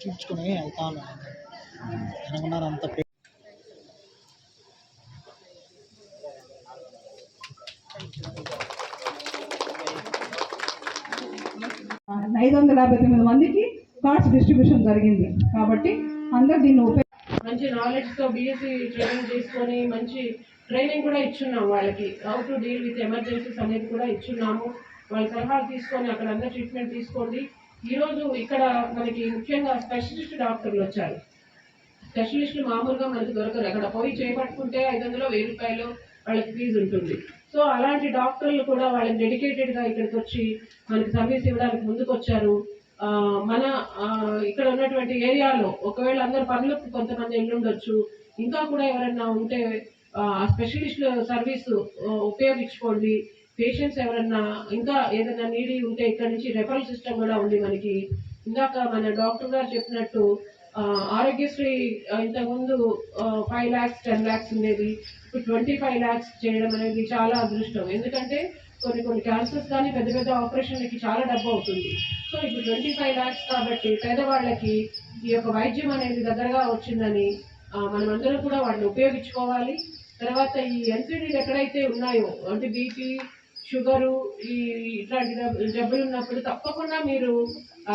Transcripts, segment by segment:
చూపించుకుని వెళ్తాను. అనుకున్నారు అంత ఐదు వందల యాభై తొమ్మిది మందికి కార్డ్స్ డిస్ట్రిబ్యూషన్ జరిగింది. కాబట్టి అందరు దీన్ని ఉపయోగ మంచి నాలెడ్జ్తో బీఎస్సీ ట్రైనింగ్ చేసుకొని మంచి ట్రైనింగ్ కూడా ఇచ్చున్నాం వాళ్ళకి. How to deal with emergencies అనేది కూడా ఇచ్చున్నాము. వాళ్ళ సలహాలు తీసుకొని అక్కడ అందరూ ట్రీట్మెంట్ తీసుకోండి. ఈరోజు ఇక్కడ మనకి ముఖ్యంగా స్పెషలిస్ట్ డాక్టర్లు వచ్చారు. స్పెషలిస్టులు మామూలుగా మనకు దొరకరు అక్కడ పోయి చేపట్టుకుంటే ఐదు వందలు వెయ్యి రూపాయలు వాళ్ళకి ఫీజు ఉంటుంది. సో అలాంటి డాక్టర్లు కూడా వాళ్ళకి డెడికేటెడ్గా ఇక్కడికి వచ్చి మనకి సర్వీస్ ఇవ్వడానికి ముందుకు వచ్చారు మన ఇక్కడ ఉన్నటువంటి ఏరియాలో ఒకవేళ అందరు పనులకు కొంతమంది వెళ్ళుండొచ్చు ఇంకా కూడా ఎవరైనా ఉంటే ఆ స్పెషలిస్ట్ సర్వీస్ ఉపయోగించుకోండి. పేషెంట్స్ ఎవరన్నా ఇంకా ఏదైనా నీడి ఉంటే ఇక్కడ నుంచి రెఫరల్ సిస్టమ్ కూడా ఉంది మనకి. ఇందాక మన డాక్టర్ గారు చెప్పినట్టు ఆరోగ్యశ్రీ ఇంతకుముందు ఫైవ్ ల్యాక్స్ టెన్ ల్యాక్స్ ఉండేది. ఇప్పుడు ట్వంటీ ఫైవ్ ల్యాక్స్ చేయడం అనేది చాలా అదృష్టం. ఎందుకంటే కొన్ని కొన్ని క్యాన్సర్స్ కానీ పెద్ద పెద్ద ఆపరేషన్లకి చాలా డబ్బు అవుతుంది. సో ఇప్పుడు ట్వంటీ ఫైవ్ ల్యాక్స్ కాబట్టి పేదవాళ్ళకి ఈ యొక్క వైద్యం అనేది దగ్గరగా వచ్చిందని మనం మనమందరం కూడా వాటిని ఉపయోగించుకోవాలి. తర్వాత ఈ ఎన్సీడీలు ఎక్కడైతే ఉన్నాయో అంటే బీపీ షుగరు ఈ ఇట్లాంటి జబ్బులు ఉన్నప్పుడు తప్పకుండా మీరు ఆ,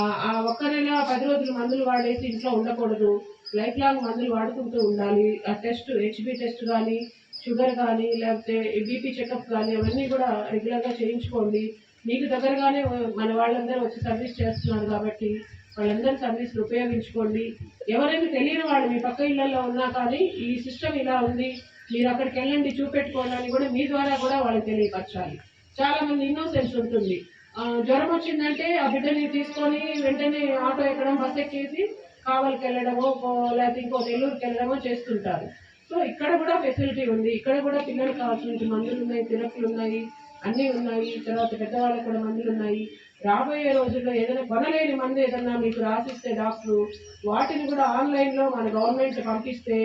ఒక్క నెల పది రోజులు మందులు వాడేసి ఇంట్లో ఉండకూడదు. లైఫ్ లాంగ్ మందులు వాడుకుంటూ ఉండాలి. ఆ టెస్ట్ హెచ్బి టెస్ట్ కానీ షుగర్ కానీ లేకపోతే బీపీ చెకప్ కానీ అవన్నీ కూడా రెగ్యులర్గా చేయించుకోండి. మీకు దగ్గరగానే మన వాళ్ళందరూ వచ్చి సర్వీస్ చేస్తున్నారు కాబట్టి వాళ్ళందరూ సర్వీసులు ఉపయోగించుకోండి. ఎవరైనా తెలియని వాళ్ళు మీ పక్క ఇళ్ళలో ఉన్నా కానీ ఈ సిస్టమ్ ఇలా ఉంది. మీరు అక్కడికి వెళ్ళండి చూపెట్టుకోవాలని కూడా మీ ద్వారా కూడా వాళ్ళకి తెలియపరచాలి. చాలా మంది ఇన్నోసెన్స్ ఉంటుంది. జ్వరం వచ్చిందంటే ఆ బిడ్డని తీసుకొని వెంటనే ఆటో ఎక్కడం బస్ ఎక్కేసి కావలికి వెళ్ళడమో లేకపోతే ఇంకో నెల్లూరుకి వెళ్ళడమో చేస్తుంటారు. సో ఇక్కడ కూడా ఫెసిలిటీ ఉంది. ఇక్కడ కూడా పిల్లలకు కావాల్సిన మందులు ఉన్నాయి తిరపులు ఉన్నాయి అన్నీ ఉన్నాయి. తర్వాత పెద్దవాళ్ళకి కూడా మందులు ఉన్నాయి రాబోయే రోజుల్లో ఏదైనా కొనలేని మందు ఏదైనా మీకు రాసిస్తే డాక్టరు వాటిని కూడా ఆన్లైన్లో మన గవర్నమెంట్ పంపిస్తే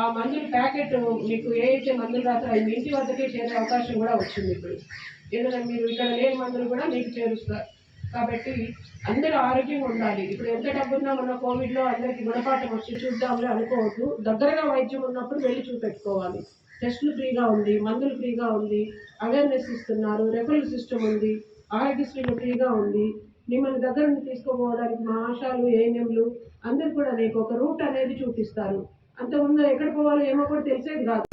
ఆ మందుల ప్యాకెట్ మీకు ఏ అయితే మందులు రాస్తారో అవి మీ ఇంటి వద్దకే చేరే అవకాశం కూడా వచ్చింది ఇప్పుడు. ఏదైనా మీరు ఇక్కడ లేని మందులు కూడా మీకు చేరుస్తారు కాబట్టి అందరూ ఆరోగ్యంగా ఉండాలి. ఇప్పుడు ఎంత డబ్బున్నా మన కోవిడ్లో అందరికి గుణపాఠం వచ్చి చూద్దాంలే అనుకోవద్దు. దగ్గరగా వైద్యం ఉన్నప్పుడు వెళ్ళి చూపెట్టుకోవాలి. టెస్టులు ఫ్రీగా ఉంది మందులు ఫ్రీగా ఉంది అవేర్నెస్ ఇస్తున్నారు రెఫరల్ సిస్టమ్ ఉంది. ఆరోగ్యశ్రీలు ఫ్రీగా ఉంది మిమ్మల్ని దగ్గర నుండి తీసుకుపోవడానికి మా ఆశాలు ఏఎన్ఎంలు అందరు కూడా నీకు ఒక రూట్ అనేది చూపిస్తారు. అంత ముందు ఎక్కడ పోవాలో ఏమో కూడా తెలిసేది కాదు.